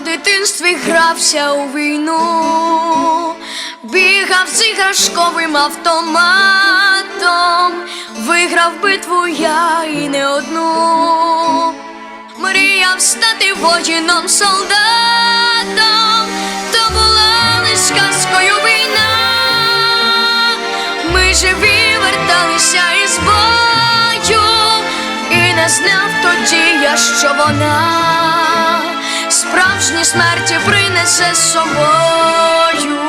дитинстві грався у війну, бігав з іграшковим автоматом, виграв битву я і не одну, мріяв стати воїном солдатом, то була лиш казкою війна. Ми живі верталися із бою, і не знав тоді я, що вона справжні смерті принесе з собою.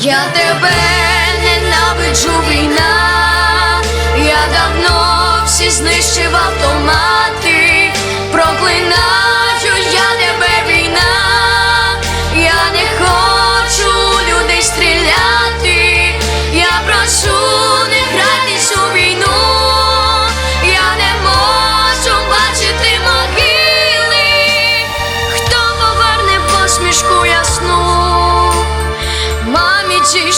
Я тебе ненавиджу війна, я давно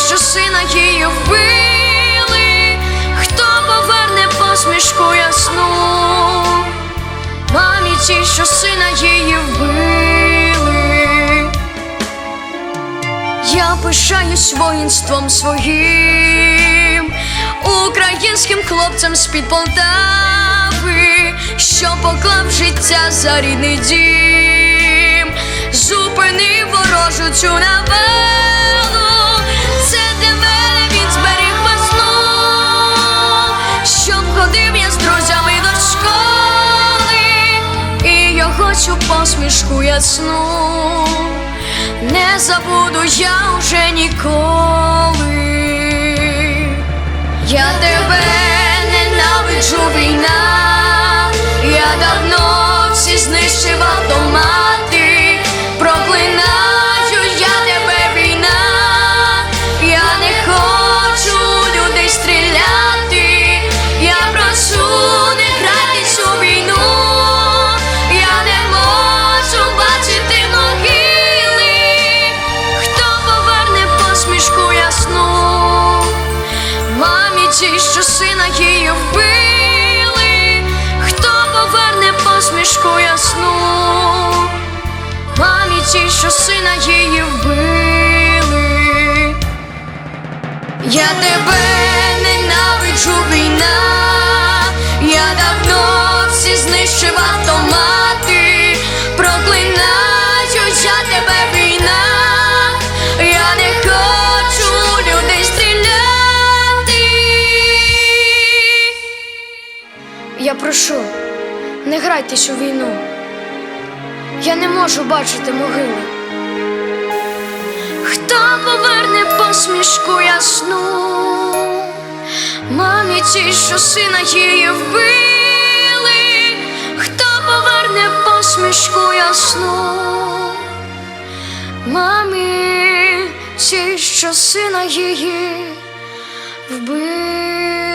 що сина її вбили, хто поверне посмішку ясну, мамі ті, що сина її вбили, я пишаюсь воїнством своїм, українським хлопцем з-під Полтави, що поклав життя за рідний дім, зупинив ворожу цю навалу, посмішку ясну не забуду я вже ніколи. Я тебе що сина її вбили, хто поверне посмішку ясну, пам'яті, що сина її вбили, я тебе ненавиджу війна, я давно всі знищив Я прошу, не грайтесь у війну. Я не можу бачити могили. Хто поверне посмішку ясну? Мамі ті, що сина її вбили, хто поверне посмішку ясну? Мамі ті, що сина її вбили.